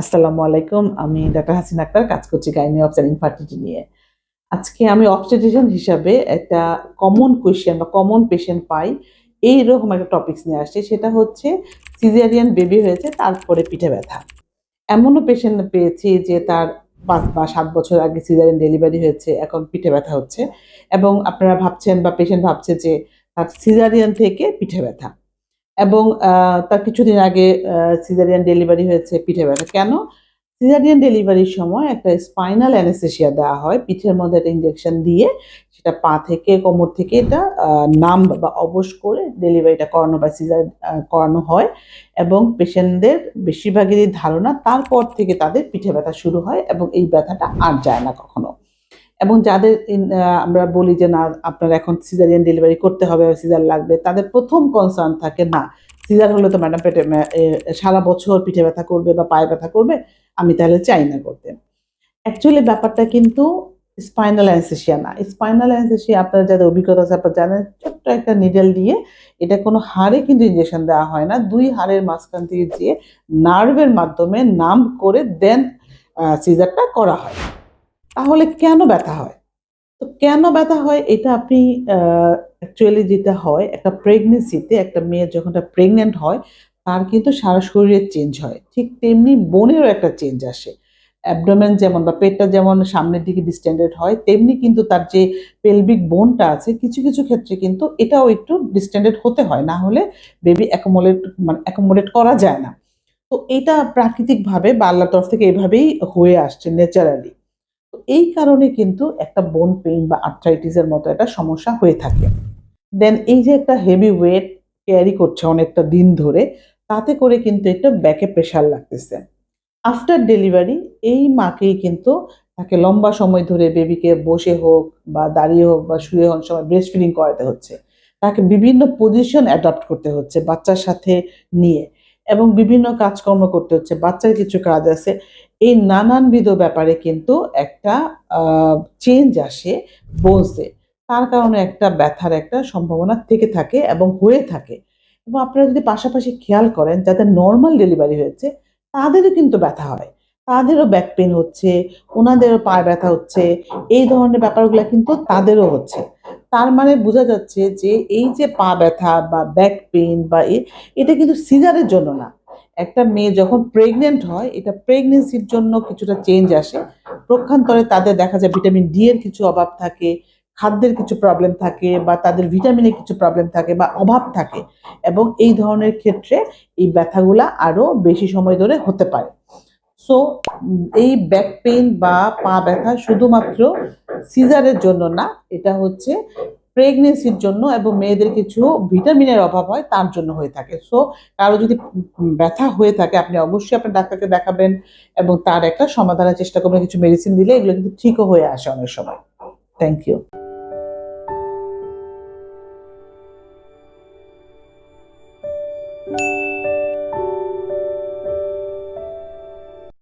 আসসালামু আলাইকুম, আমি ডাক্তার হাসিন আক্তার, কাজ করছি গাইনি অফ ইনফার্টিলিটি নিয়ে। আজকে আমি অবস্টেটিশিয়ান হিসাবে একটা কমন কোয়েশ্চেন বা কমন পেশেন্ট পাই, এইরকম একটা টপিকস নিয়ে আসছে, সেটা হচ্ছে সিজারিয়ান বেবি হয়েছে, তারপরে পিঠে ব্যথা। এমনও পেশেন্ট পেয়েছি যে তার পাঁচ বা সাত বছর আগে সিজারিয়ান ডেলিভারি হয়েছে, এখন পিঠে ব্যথা হচ্ছে। এবং আপনারা ভাবছেন বা পেশেন্ট ভাবছে যে তার সিজারিয়ান থেকে পিঠে ব্যথা। এবং তার কিছুদিন আগে সিজারিয়ান ডেলিভারি হয়েছে পিঠে ব্যথা। কেন? সিজারিয়ান ডেলিভারির সময় একটা স্পাইনাল অ্যানেসেশিয়া দেওয়া হয়, পিঠের মধ্যে একটা ইঞ্জেকশন দিয়ে, সেটা পা থেকে, কোমর থেকে এটা নাম বা অবশ করে ডেলিভারিটা করানো বা সিজার করানো হয় এবং পেশেন্টদের বেশিরভাগেরই ধারণা, তারপর থেকে তাদের পিঠে ব্যথা শুরু হয় এবং এই ব্যথাটা আর যায় না কখনো। এবং যাদের আমরা বলি যে না, আপনার এখন সিজারিয়ান ডেলিভারি করতে হবে সিজার লাগবে, তাদের প্রথম কনসার্ন থাকে না। সিজার হলে তো ম্যাডাম পেটে সারা বছর পিঠে ব্যথা করবে বা পায়ে ব্যথা করবে, আমি তাহলে চাই না করতে। অ্যাকচুয়ালি ব্যাপারটা কিন্তু স্পাইনাল অ্যানসেশিয়া না। স্পাইনাল অ্যানসেশিয়া আপনার যাদের অভিজ্ঞতা আছে, আপনার জানেন, ছোট্ট একটা নিডেল দিয়ে এটা কোনো হাড়ে কিন্তু ইঞ্জেকশন দেওয়া হয় না। দুই হাড়ের মাঝখান থেকে দিয়ে নার্ভের মাধ্যমে নাম করে দেন সিজারটা করা হয়। তাহলে কেন ব্যথা হয়? তো কেন ব্যথা হয়? এটা আপনি অ্যাকচুয়ালি যেটা হয়, একটা প্রেগনেন্সিতে একটা মেয়ে যখন একটা প্রেগনেন্ট হয়, তার কিন্তু সারা শরীরের চেঞ্জ হয়। ঠিক তেমনি বোনেরও একটা চেঞ্জ আসে। অ্যাবডোমেন যেমন বা পেটটা যেমন সামনের দিকে ডিস্টেন্ডেড হয়, তেমনি কিন্তু তার যে পেলভিক বোনটা আছে, কিছু কিছু ক্ষেত্রে কিন্তু এটাও একটু ডিস্টেন্ডেড হতে হয়। না হলে বেবি অ্যাকোমোলেট মানে অ্যাকোমোডেট করা যায় না। তো এটা প্রাকৃতিকভাবে বা আল্লাহর তরফ থেকে এভাবেই হয়ে আসছে ন্যাচারালি এই কারণে কিন্তু একটা বোন পেইন বা আর্থ্রাইটিসের মতো একটা সমস্যা হয়ে থাকে। দেন এই যে একটা হেভি ওয়েট ক্যারি করছে অনেকটা দিন ধরে, তাতে করে কিন্তু একটা ব্যাকে প্রেশার লাগতেছে। আফটার ডেলিভারি এই মাকেই কিন্তু তাকে লম্বা সময় ধরে বেবিকে বসে হোক বা দাঁড়িয়ে হোক বা শুয়ে হোক সময় ব্রেস্ট ফিডিং করাতে হচ্ছে। তাকে বিভিন্ন পজিশন অ্যাডাপ্ট করতে হচ্ছে বাচ্চার সাথে নিয়ে এবং বিভিন্ন কাজকর্ম করতে হচ্ছে, বাচ্চার কিছু কাজ আছে। এই নানানবিধ ব্যাপারে কিন্তু একটা চেঞ্জ আসে বোনসে তার কারণে একটা ব্যথার একটা সম্ভাবনা থেকে থাকে এবং হয়ে থাকে। এবং আপনারা যদি পাশাপাশি খেয়াল করেন যাদের নর্মাল ডেলিভারি হয়েছে, তাদেরও কিন্তু ব্যথা হয়। তাদেরও ব্যাক পেন হচ্ছে, ওনাদেরও পায়ে ব্যথা হচ্ছে, এই ধরনের ব্যাপারগুলো কিন্তু তাদেরও হচ্ছে। তার মানে বোঝা যাচ্ছে যে এই যে পা ব্যথা বা ব্যাক পেন বা এটা কিন্তু সিজারের জন্য না। একটা মেয়ে যখন প্রেগনেন্ট হয়, এটা প্রেগনেন্সির জন্য কিছুটা চেঞ্জ আসে। প্রক্ষান্তরে তাদের দেখা যায় ভিটামিন ডি এর কিছু অভাব থাকে, খাদ্যের কিছু প্রবলেম থাকে বা তাদের ভিটামিনের কিছু প্রবলেম থাকে বা অভাব থাকে এবং এই ধরনের ক্ষেত্রে এই ব্যথাগুলা আরও বেশি সময় ধরে হতে পারে। সো এই ব্যাক পেইন বা পা ব্যথা শুধুমাত্র সিজারের জন্য না, এটা হচ্ছে প্রেগনেন্সির জন্য এবং মেয়েদের কিছু ভিটামিনের অভাব হয়, তার জন্য হয়ে থাকে। সো কারও যদি ব্যথা হয়ে থাকে, আপনি অবশ্যই আপনার ডাক্তারকে দেখাবেন এবং তার একটা সমাধানের চেষ্টা করবেন। কিছু মেডিসিন দিলে এগুলো কিন্তু ঠিকও হয়ে আসে অনেক সময়। Thank you